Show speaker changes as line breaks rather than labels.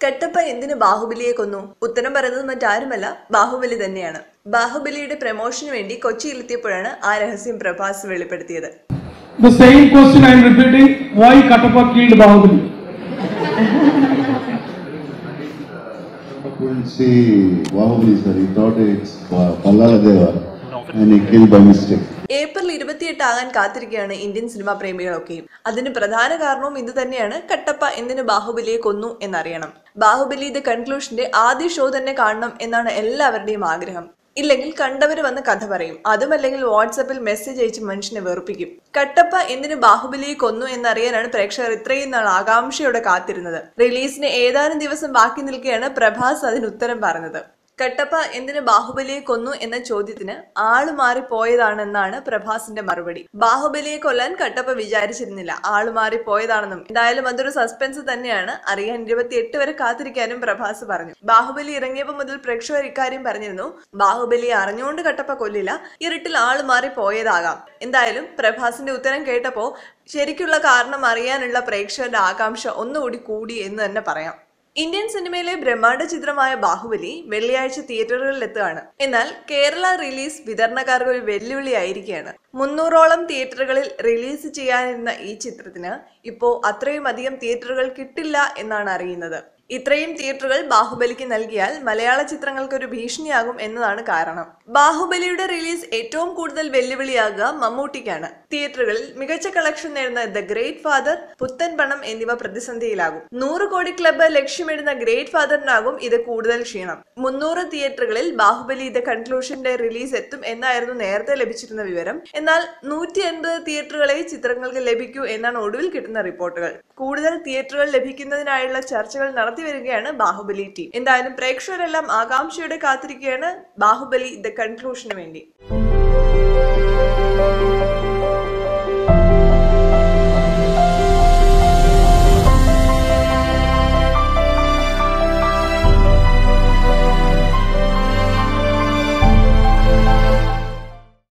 കട്ടപ്പ എന്തിന് ബാഹുബലിയെ കൊന്നു ഉത്തരം പറയുന്നത് മറ്റാരുമല്ല ബാഹുബലി തന്നെയാണ് ബാഹുബലിയുടെ പ്രമോഷന് വേണ്ടി കൊച്ചിയിലെത്തിയപ്പോഴാണ് ആ രഹസ്യം പ്രഭാസ് വെളിപ്പെടുത്തിയത്
See, wow, he thought it's uh, Pallala Deva, no. and he killed by mistake.
April ഇരുപത്തിയെട്ട് ആകാൻ കാത്തിരിക്കുകയാണ് ഇന്ത്യൻ സിനിമാ പ്രേമികളൊക്കെയും അതിന് പ്രധാന കാരണവും ഇത് തന്നെയാണ് കട്ടപ്പ എന്തിന് ബാഹുബലിയെ കൊന്നു എന്നറിയണം. ബാഹുബലി ദ കൺക്ലൂഷന്റെ ആദ്യ ഷോ തന്നെ കാണണം എന്നാണ് എല്ലാവരുടെയും ആഗ്രഹം. ഇല്ലെങ്കിൽ കണ്ടവര് വന്ന് കഥ പറയും. അതുമല്ലെങ്കിൽ വാട്സപ്പിൽ മെസ്സേജ് അയച്ച് മനുഷ്യനെ വെറുപ്പിക്കും. കട്ടപ്പ എന്തിന് ബാഹുബലിയെ കൊന്നു എന്നറിയാനാണ് പ്രേക്ഷകർ ഇത്രയും നാൾ ആകാംക്ഷയോടെ കാത്തിരുന്നത്. റിലീസിന് ഏതാനും ദിവസം ബാക്കി നിൽക്കെയാണ് പ്രഭാസ് അതിന് ഉത്തരം പറഞ്ഞത്. കട്ടപ്പ എന്തിന് ബാഹുബലിയെ കൊന്നു എന്ന ചോദ്യത്തിന് ആൾ മാറിപ്പോയതാണെന്നാണ് പ്രഭാസിന്റെ മറുപടി. ബാഹുബലിയെ കൊല്ലാൻ കട്ടപ്പ വിചാരിച്ചിരുന്നില്ല. ആൾ മാറിപ്പോയതാണെന്നും എന്തായാലും അതൊരു സസ്പെൻസ് തന്നെയാണ്. അറിയാൻ ഇരുപത്തിയെട്ട് വരെ കാത്തിരിക്കാനും പ്രഭാസ് പറഞ്ഞു. ബാഹുബലി ഇറങ്ങിയപ്പോൾ മുതൽ പ്രേക്ഷകർ ഇക്കാര്യം പറഞ്ഞിരുന്നു. ബാഹുബലി അറിഞ്ഞുകൊണ്ട് കട്ടപ്പ കൊല്ലില്ല. ഇരുട്ടിൽ ആൾ മാറിപ്പോയതാകാം. എന്തായാലും പ്രഭാസിന്റെ ഉത്തരം കേട്ടപ്പോ ശരിക്കുള്ള കാരണം അറിയാനുള്ള പ്രേക്ഷകരുടെ ആകാംക്ഷ ഒന്നുകൂടി കൂടി എന്ന് തന്നെ പറയാം. ഇന്ത്യൻ സിനിമയിലെ ബ്രഹ്മാണ്ഡ ചിത്രമായ ബാഹുബലി വെള്ളിയാഴ്ച തിയേറ്ററുകളിൽ എത്തുകയാണ് എന്നാൽ കേരള റിലീസ് വിതരണക്കാർക്ക് ഒരു വെല്ലുവിളിയായിരിക്കുകയാണ്. മുന്നൂറോളം തിയേറ്ററുകളിൽ റിലീസ് ചെയ്യാനിരുന്ന ഈ ചിത്രത്തിന് ഇപ്പോ അത്രയും അധികം തിയേറ്ററുകൾ കിട്ടില്ല എന്നാണ് അറിയുന്നത്. ഇത്രയും തിയേറ്ററുകൾ ബാഹുബലിക്ക് നൽകിയാൽ മലയാള ചിത്രങ്ങൾക്ക് ഒരു ഭീഷണിയാകും എന്നതാണ് കാരണം. ബാഹുബലിയുടെ റിലീസ് ഏറ്റവും കൂടുതൽ വെല്ലുവിളിയാകുക മമ്മൂട്ടിക്കാണ്. തിയേറ്ററുകളിൽ മികച്ച കളക്ഷൻ നേടുന്ന ദ ഗ്രേറ്റ് ഫാദർ പുത്തൻ പണം എന്നിവ പ്രതിസന്ധിയിലാകും. നൂറ് കോടി ക്ലബ്ബ് ലക്ഷ്യമിടുന്ന ഗ്രേറ്റ് ഫാദറിനാകും ഇത് കൂടുതൽ ക്ഷീണം. മുന്നൂറ് തിയേറ്ററുകളിൽ ബാഹുബലി ദ കൺക്ലൂഷന്റെ റിലീസ് എത്തും എന്നായിരുന്നു നേരത്തെ ലഭിച്ചിരുന്ന വിവരം. എന്നാൽ നൂറ്റി എൺപത് തിയേറ്ററുകളെ ചിത്രങ്ങൾക്ക് ലഭിക്കൂ എന്നാണ് ഒടുവിൽ കിട്ടുന്ന റിപ്പോർട്ടുകൾ. കൂടുതൽ തിയേറ്ററുകൾ ലഭിക്കുന്നതിനായുള്ള ചർച്ചകൾ നടത്തി വരികയാണ് ബാഹുബലി ടീം എന്തായാലും പ്രേക്ഷകരെല്ലാം ആകാംക്ഷയോടെ കാത്തിരിക്കുകയാണ് ബാഹുബലി ദ കൺക്ലൂഷന് വേണ്ടി.